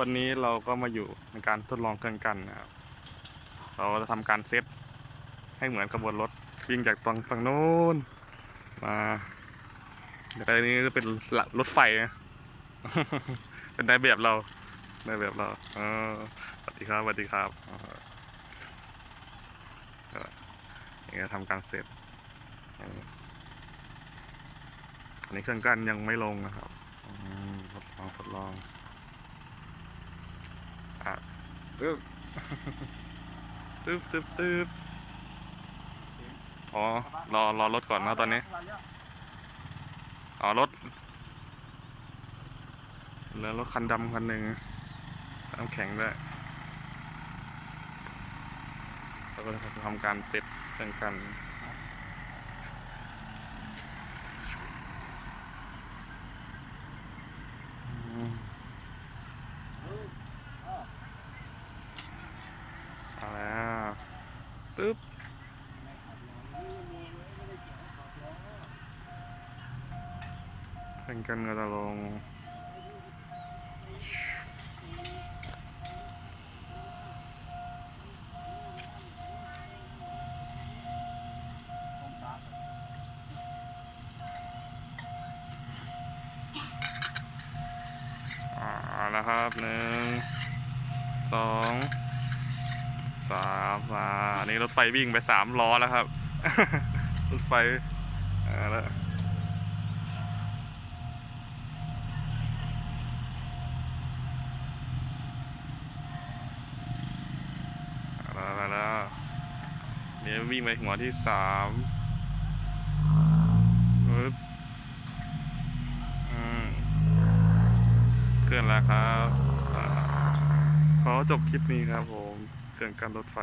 วันนี้เราก็มาอยู่ในการทดลองเครื่องกันนะครับ เราจะทำการเซตให้เหมือนกระบวนรถวิ่งจากตรงฝั่งโน้นมาเดี๋ยวอันนี้จะเป็นรถไฟนะ เป็นได้แบบเราได้แบบเราเออสวัสดีครับสวัสดีครับนี่ก็ทำการเซตอออันนี้เครื่องกั้นยังไม่ลงนะครับอืมทดลองทดลอง อะ ตึ๊บตึ๊บตึ๊บตึ๊บอ๋อ รอ รอรถก่อนนะตอนนี้ อ๋อ รถเหลือรถคันดำคันหนึ่งน้ำแข็งด้วยแล้วก็จะทำการเสร็จเรื่องกัน อืม เอาแล้ว ปึ๊บเป็นกันก็จะลงอ่าเอาแล้วครับหนึ่งสอง สามอ่าอันนี้รถไฟวิ่งไปสามล้อแล้วครับ รถไฟอ่าแล้วเอาล้วเอาแล้วนี่วิ่งไปหัวที่สามปึ๊บอืมเคลื่อนแล้วครับ ขอจบคลิปนี้ครับผม เกินการรถไฟ